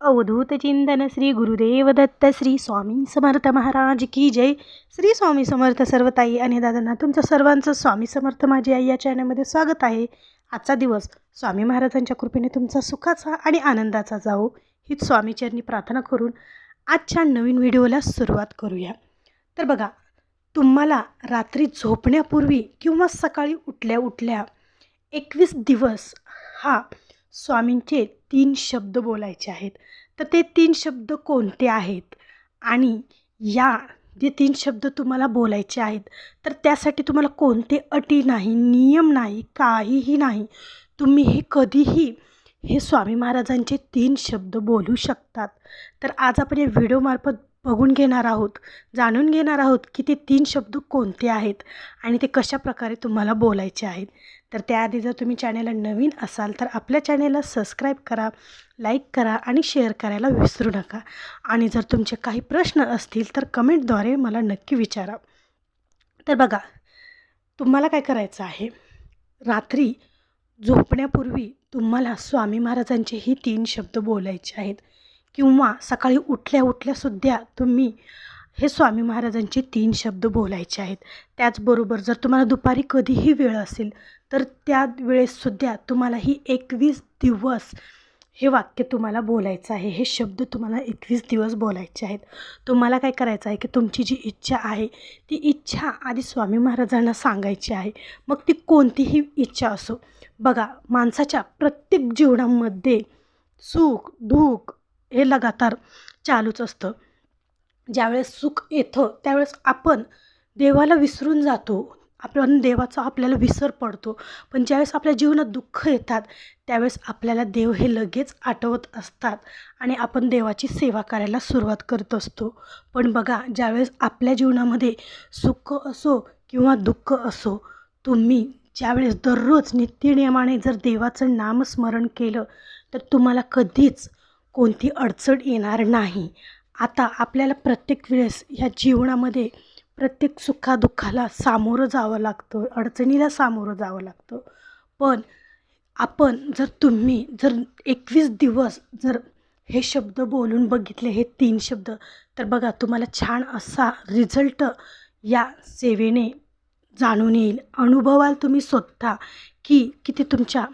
अवधूत चिंतन श्री गुरुदेव दत्त श्री स्वामी समर्थ महाराज की जय. श्री स्वामी समर्थ सर्वताई आणि दादांना तुमचं सर्वांचं स्वामी समर्थ माझी आई या चॅनलमध्ये स्वागत आहे. आजचा दिवस स्वामी महाराजांच्या कृपेने तुमचा सुखाचा आणि आनंदाचा जावो. हीच स्वामीचरणी प्रार्थना करून आजच्या नवीन व्हिडिओला सुरुवात करूया. तर बघा तुम्हाला रात्री झोपण्यापूर्वी किंवा सकाळी उठल्या उठल्या एकवीस दिवस हा स्वामींचे तीन शब्द बोलायचे आहेत. तर ते तीन शब्द कोणते आहेत? आणि या जे तीन शब्द तुम्हाला बोलायचे आहेत तर त्यासाठी तुम्हाला कोणते अटी नाही नियम नाही काहीही नाही. तुम्ही हे कधीही हे स्वामी महाराजांचे तीन शब्द बोलू शकतात. तर आज आपण या व्हिडिओमार्फत बघून घेणार आहोत जाणून घेणार आहोत की ते तीन शब्द कोणते आहेत आणि ते कशा प्रकारे तुम्हाला बोलायचे आहेत. तर त्याआधी जर तुम्ही चॅनेलला नवीन असाल तर आपल्या चॅनेलला सबस्क्राईब करा लाईक करा आणि शेअर करायला विसरू नका. आणि जर तुमचे काही प्रश्न असतील तर कमेंटद्वारे मला नक्की विचारा. तर बघा तुम्हाला काय करायचं आहे? रात्री झोपण्यापूर्वी तुम्हाला स्वामी महाराजांचे ही तीन शब्द बोलायचे आहेत. किंवा सकाळी उठल्या उठल्यासुद्धा तुम्ही हे स्वामी महाराजांचे तीन शब्द बोलायचे आहेत. त्याचबरोबर जर तुम्हाला दुपारी कधीही वेळ असेल तर त्या वेळेससुद्धा तुम्हाला ही एकवीस दिवस हे वाक्य तुम्हाला बोलायचं आहे. हे शब्द तुम्हाला एकवीस दिवस बोलायचे आहेत. तुम्हाला काय करायचं आहे की तुमची जी इच्छा आहे ती इच्छा आधी स्वामी महाराजांना सांगायची आहे. मग ती कोणतीही इच्छा असो. बघा माणसाच्या प्रत्येक जीवनामध्ये सुख दुःख हे लगातार चालूच असतं. ज्यावेळेस सुख येतं त्यावेळेस आपण देवाला विसरून जातो. आपण देवाचा आपल्याला विसर पडतो. पण ज्यावेळेस आपल्या जीवनात दुःख येतात त्यावेळेस आपल्याला देव हे लगेच आठवत असतात आणि आपण देवाची सेवा करायला सुरुवात करत असतो. पण बघा ज्यावेळेस आपल्या जीवनामध्ये सुख असो किंवा दुःख असो तुम्ही ज्यावेळेस दररोज नित्यनियमाने जर देवाचं नामस्मरण केलं तर तुम्हाला कधीच कोणती अडचण येणार नाही. आता आपल्याला प्रत्येक वेळेस ह्या जीवनामध्ये प्रत्येक सुखादुःखाला सामोरं जावं लागतं अडचणीला सामोरं जावं लागतं. पण आपण जर तुम्ही जर एकवीस दिवस जर हे शब्द बोलून बघितले हे तीन शब्द तर बघा तुम्हाला छान असा रिझल्ट या सेवेने जाणून येईल. अनुभवाल तुम्ही स्वतः की किती तुमच्या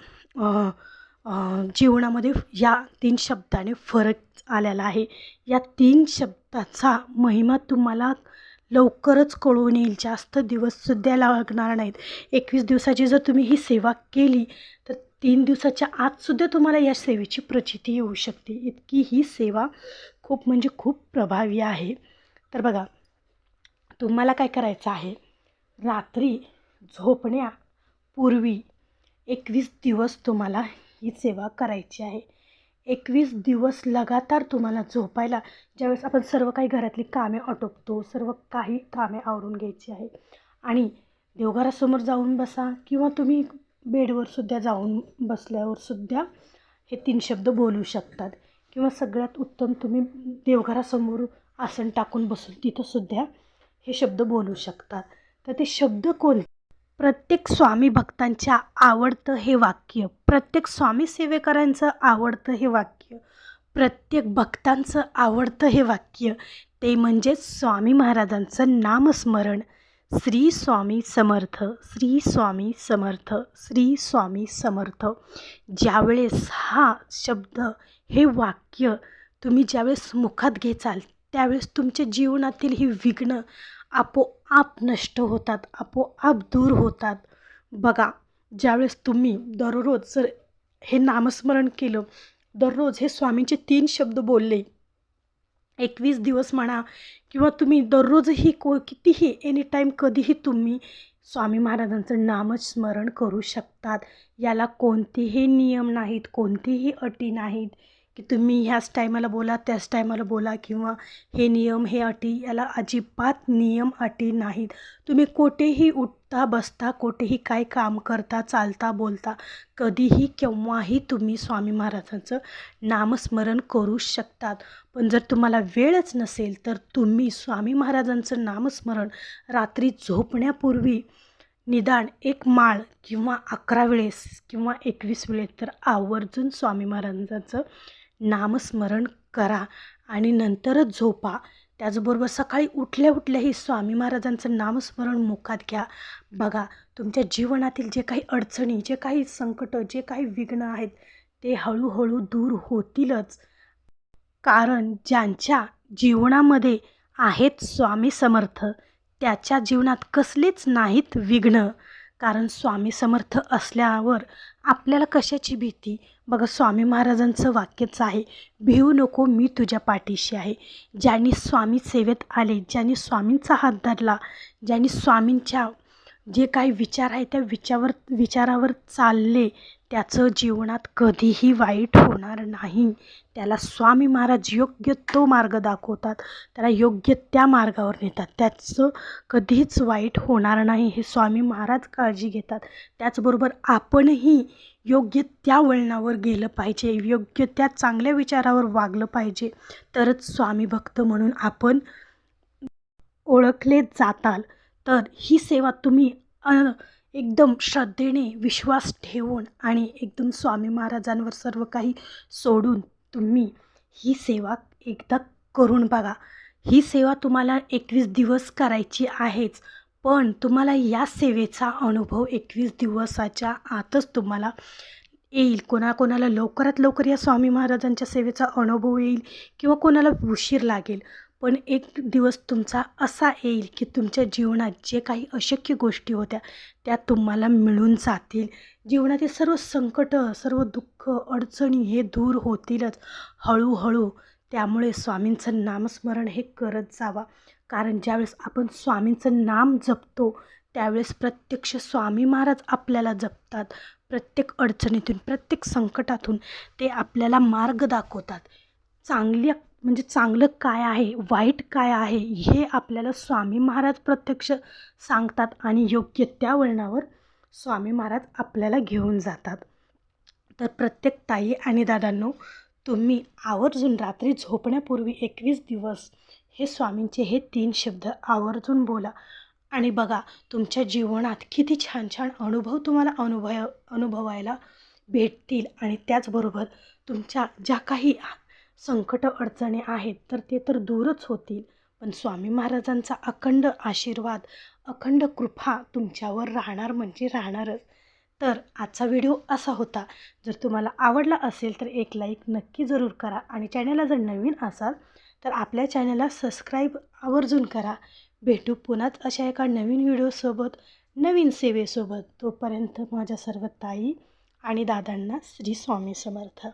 जीवनामध्ये या तीन शब्दाने फरक आलेला आहे. या तीन शब्दाचा महिमा तुम्हाला लवकरच कळून येईल. जास्त दिवससुद्धा लागणार नाहीत. एकवीस दिवसाची जर तुम्ही ही सेवा केली तर तीन दिवसाच्या आतसुद्धा तुम्हाला या सेवेची प्रचिती येऊ शकते. इतकी ही सेवा खूप म्हणजे खूप प्रभावी आहे. तर बघा तुम्हाला काय करायचं आहे? रात्री झोपण्यापूर्वी एकवीस दिवस तुम्हाला ही सेवा करायची आहे. एकवीस दिवस लगातार तुम्हाला झोपायला ज्यावेळेस आपण सर्व काही घरातली कामे आटोपतो सर्व काही कामे आवरून घ्यायची आहे. आणि देवघरासमोर जाऊन बसा किंवा तुम्ही बेडवरसुद्धा जाऊन बसल्यावरसुद्धा हे तीन शब्द बोलू शकतात. किंवा सगळ्यात उत्तम तुम्ही देवघरासमोर आसन टाकून बसून तिथंसुद्धा हे शब्द बोलू शकतात तर ते शब्द कोण प्रत्येक स्वामी भक्तांच्या आवडतं हे वाक्य प्रत्येक स्वामी सेवेकरांचं आवडतं हे वाक्य प्रत्येक भक्तांचं आवडतं हे वाक्य ते म्हणजेच स्वामी महाराजांचं नामस्मरण. श्री स्वामी समर्थ श्री स्वामी समर्थ श्री स्वामी समर्थ. ज्यावेळेस हा शब्द हे वाक्य तुम्ही ज्यावेळेस मुखात घेचाल त्यावेळेस तुमच्या जीवनातील ही विघ्न आप नष्ट होतात आपोआप दूर होतात. बघा ज्यावेळेस तुम्ही दररोज जर हे नामस्मरण केलं दररोज हे स्वामींचे तीन शब्द बोलले एकवीस दिवस म्हणा किंवा तुम्ही दररोजही को कितीही एनी टाईम कधीही तुम्ही स्वामी महाराजांचं नामस्मरण करू शकतात. याला कोणतेही नियम नाहीत कोणतीही अटी नाहीत. की तुम्ही ह्याच टायमाला बोला त्याच टायमाला बोला किंवा हे नियम हे अटी याला अजिबात नियम अटी नाहीत. तुम्ही कोठेही उठता बसता कोठेही काय काम करता चालता बोलता कधीही केव्हाही तुम्ही स्वामी महाराजांचं नामस्मरण करू शकतात. पण जर तुम्हाला वेळच नसेल तर तुम्ही स्वामी महाराजांचं नामस्मरण रात्री झोपण्यापूर्वी निदान एक माळ किंवा अकरा वेळेस किंवा एकवीस वेळेस तर आवर्जून स्वामी महाराजांचं नामस्मरण करा आणि नंतरच झोपा. त्याचबरोबर सकाळी उठल्या उठल्याही स्वामी महाराजांचं नामस्मरण मुखात घ्या. बघा तुमच्या जीवनातील जे काही अडचणी जे काही संकटं जे काही विघ्न आहेत ते हळूहळू दूर होतीलच. कारण ज्यांच्या जीवनामध्ये आहेत स्वामी समर्थ त्याच्या जीवनात कसलीच नाहीत विघ्न. कारण स्वामी समर्थ असल्यावर आपल्याला कशाची भीती? बघा स्वामी महाराजांचं वाक्यच आहे भिवू नको मी तुझ्या पाठीशी आहे. ज्यांनी स्वामी सेवेत आले ज्यांनी स्वामींचा हात धरला ज्यांनी स्वामींच्या जे काही विचार आहे त्या विचारावर विचारावर चालले त्याचं जीवनात कधीही वाईट होणार नाही. त्याला स्वामी महाराज योग्य तो मार्ग दाखवतात. त्याला योग्य त्या मार्गावर नेतात. त्याचं कधीच वाईट होणार नाही हे स्वामी महाराज काळजी घेतात. त्याचबरोबर आपणही योग्य त्या वळणावर गेलं पाहिजे योग्य त्या चांगल्या विचारावर वागलं पाहिजे. तरच स्वामी भक्त म्हणून आपण ओळखले जाताल. तर ही सेवा तुम्ही एकदम श्रद्धेने विश्वास ठेवून आणि एकदम स्वामी महाराजांवर सर्व काही सोडून तुम्ही ही सेवा एकदा करून बघा. ही सेवा तुम्हाला एकवीस दिवस करायची आहेच पण तुम्हाला या सेवेचा अनुभव एकवीस दिवसाच्या आतच तुम्हाला येईल. कोणाकोणाला लवकरात लवकर या स्वामी महाराजांच्या सेवेचा अनुभव येईल किंवा कोणाला उशीर लागेल पण एक दिवस तुमचा असा येईल की तुमच्या जीवनात जे काही अशक्य गोष्टी होत्या त्या तुम्हाला मिळून जातील. जीवनातील सर्व संकट सर्व दुःख अडचणी हे दूर होतीलच हळूहळू. त्यामुळे स्वामींचं नामस्मरण हे करत जावा. कारण ज्यावेळेस आपण स्वामींचं नाम जपतो त्यावेळेस प्रत्यक्ष स्वामी महाराज आपल्याला जपतात. प्रत्येक अडचणीतून प्रत्येक संकटातून ते आपल्याला मार्ग दाखवतात. चांगल्या म्हणजे चांगलं काय आहे वाईट काय आहे हे आपल्याला स्वामी महाराज प्रत्यक्ष सांगतात आणि योग्य त्या वळणावर स्वामी महाराज आपल्याला घेऊन जातात. तर प्रत्येक ताई आणि दादांनो तुम्ही आवर्जून रात्री झोपण्यापूर्वी एकवीस दिवस हे स्वामींचे हे तीन शब्द आवर्जून बोला. आणि बघा तुमच्या जीवनात किती छान छान अनुभव तुम्हाला अनुभव अनुभवायला भेटतील. आणि त्याचबरोबर तुमच्या ज्या काही संकट अडचणी आहेत तर ते तर दूरच होतील. पण स्वामी महाराजांचा अखंड आशीर्वाद अखंड कृपा तुमच्यावर राहणार म्हणजे राहणारच. तर आजचा व्हिडिओ असा होता. जर तुम्हाला आवडला असेल तर एक लाईक नक्की जरूर करा आणि चॅनलला जर नवीन असाल तर आपल्या चॅनलला सबस्क्राईब आवर्जून करा. भेटू पुन्हाच अशा एका नवीन व्हिडिओसोबत नवीन सेवेसोबत. तोपर्यंत माझ्या सर्व ताई आणि दादांना श्री स्वामी समर्थ.